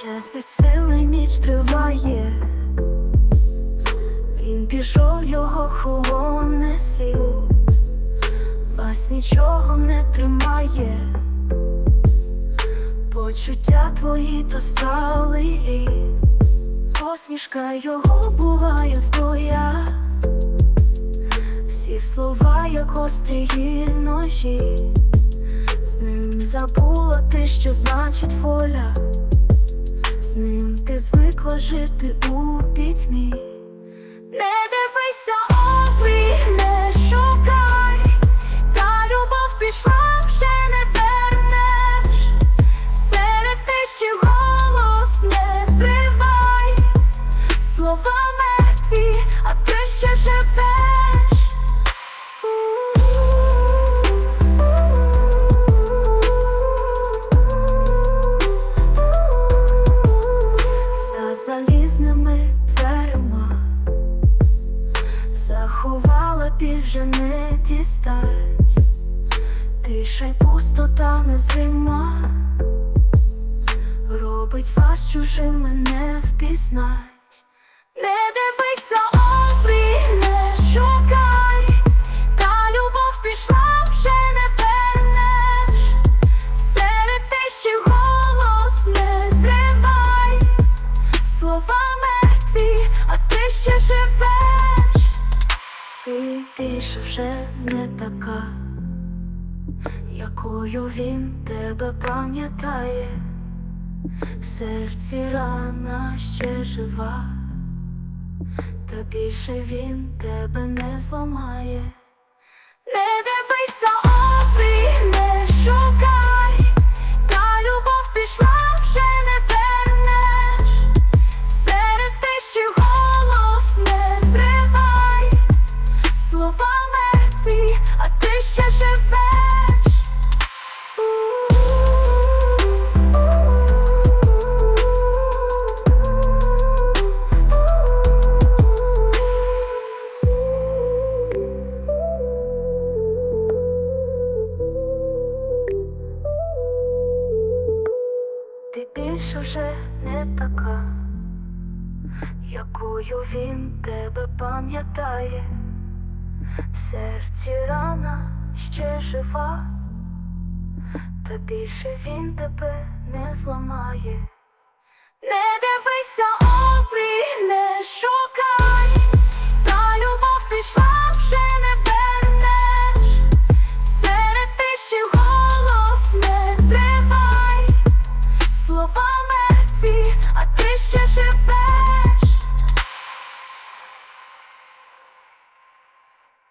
без безсили ніч триває, він пішов, його холоне слід, вас нічого не тримає, почуття твої то стали лід. Посмішка його буває зброя, всі слова, як гострі ножі, з ним забула ти, що значить воля, з ним ти звикла жити у пітьмі. Не дивися обрій, не шукай, та любов пішла, заховала біль не дістать, тиша й пустота незрима, робить вас чужим мене впізнать. Не дивися більше вже не така, якою він тебе пам'ятає, в серці рана ще жива, та більше він тебе не зламає. Більше вже не така, якою він тебе пам'ятає, в серці рана ще жива, та більше він тебе не зламає. Не дивися обрій, не шукай,